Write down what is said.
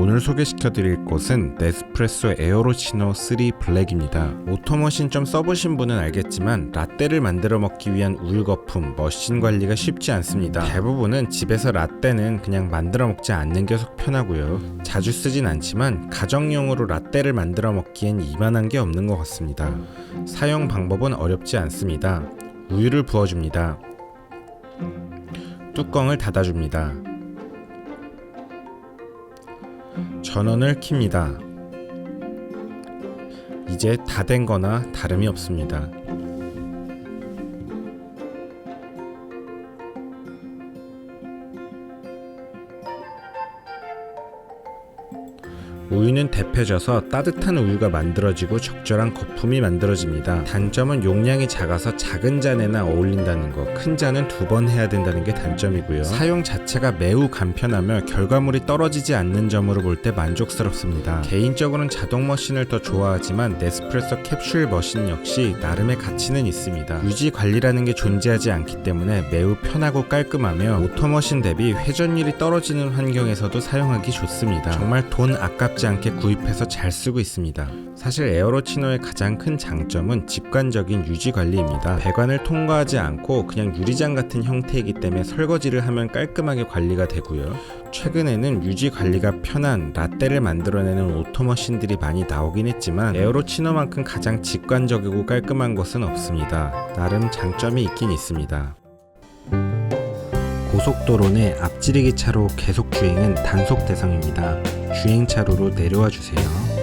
오늘 소개시켜 드릴 곳은 네스프레소 에어로치노 3 블랙입니다. 오토머신 좀 써보신 분은 알겠지만 라떼를 만들어 먹기 위한 우유 거품, 머신 관리가 쉽지 않습니다. 대부분은 집에서 라떼는 그냥 만들어 먹지 않는 게 속 편하고요. 자주 쓰진 않지만 가정용으로 라떼를 만들어 먹기엔 이만한 게 없는 것 같습니다. 사용 방법은 어렵지 않습니다. 우유를 부어줍니다. 뚜껑을 닫아줍니다. 전원을 킵니다. 이제 다 된 거나 다름이 없습니다. 우유는 데펴져서 따뜻한 우유가 만들어지고 적절한 거품이 만들어집니다. 단점은 용량이 작아서 작은 잔에나 어울린다는 거, 큰 잔은 두 번 해야 된다는 게 단점이고요. 사용 자체가 매우 간편하며 결과물이 떨어지지 않는 점으로 볼 때 만족스럽습니다. 개인적으로는 자동 머신을 더 좋아하지만 네스프레소 캡슐 머신 역시 나름의 가치는 있습니다. 유지 관리라는 게 존재하지 않기 때문에 매우 편하고 깔끔하며 오토머신 대비 회전율이 떨어지는 환경에서도 사용하기 좋습니다. 정말 돈 아깝지 않게 구입해서 잘 쓰고 있습니다. 사실 에어로치노의 가장 큰 장점은 직관적인 유지 관리입니다. 배관을 통과하지 않고 그냥 유리장 같은 형태이기 때문에 설거지를 하면 깔끔하게 관리가 되고요. 최근에는 유지 관리가 편한 라떼를 만들어내는 오토머신들이 많이 나오긴 했지만 에어로치노만큼 가장 직관적이고 깔끔한 것은 없습니다. 나름 장점이 있긴 있습니다. 고속도로 내 앞지르기 차로 계속 주행은 단속 대상입니다. 주행 차로로 내려와 주세요.